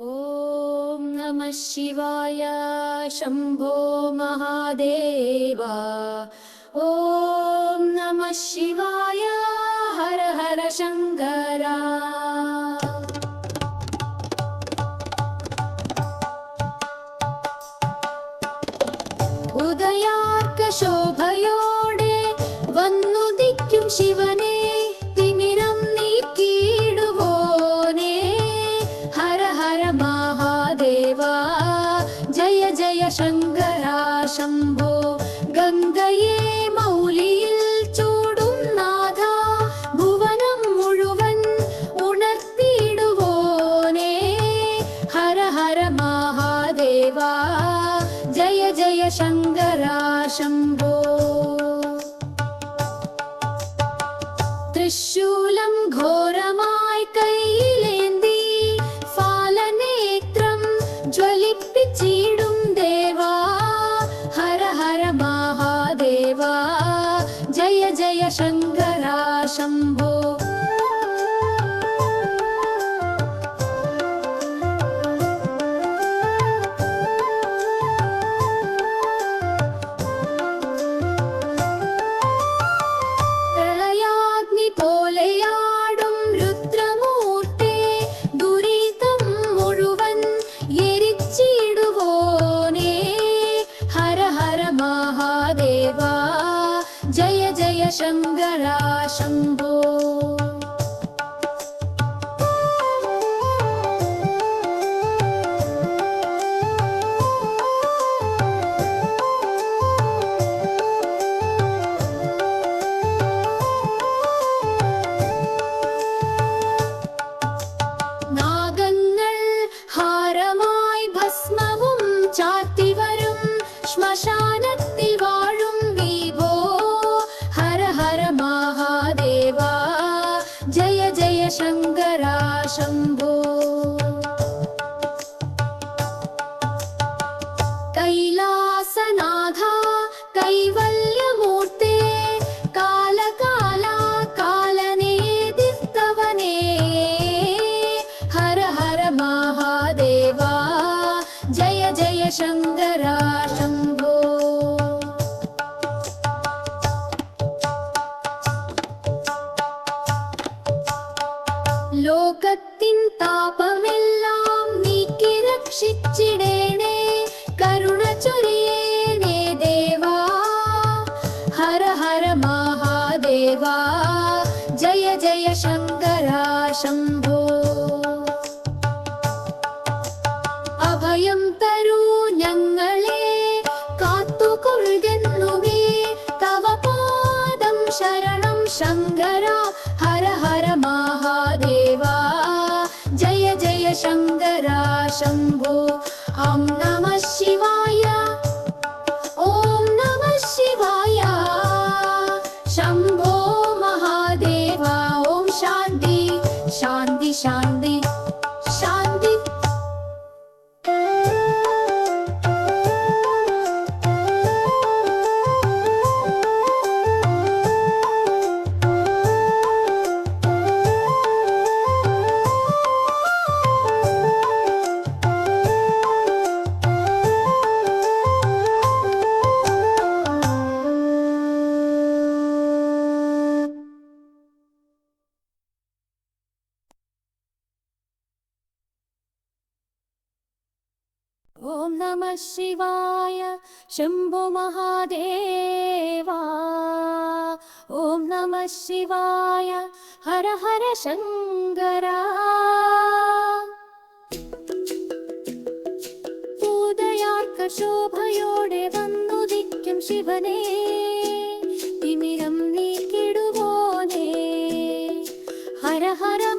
ॐ नमः शिवाय शम्भो महादेव ॐ नमः शिवाय हर हर शङ्करा ഉദയാർക്കശോഭയോടെ വന്നുദിക്കും ശിവനെ शम्भो। त्रिशूलं घोर शङ्करा शम्भो शङ्करा शम्भो। चिचिडेणे करुणचुर्येणे देवा। हर हर महादेवा जय जय शङ्करा शम्भो शम्भो। अं नमः शिवाय। ഓം നമ ശിവായ ശംഭോ മഹാദേവ. ഓം നമ ശിവായ ഹര ഹര ശങ്കര. ഉദയാർക്ക ശോഭയോടെ വന്നുദിക്കും ശിവനെ. തിമിരം നീക്കിടുവോനെ. ഹര ഹര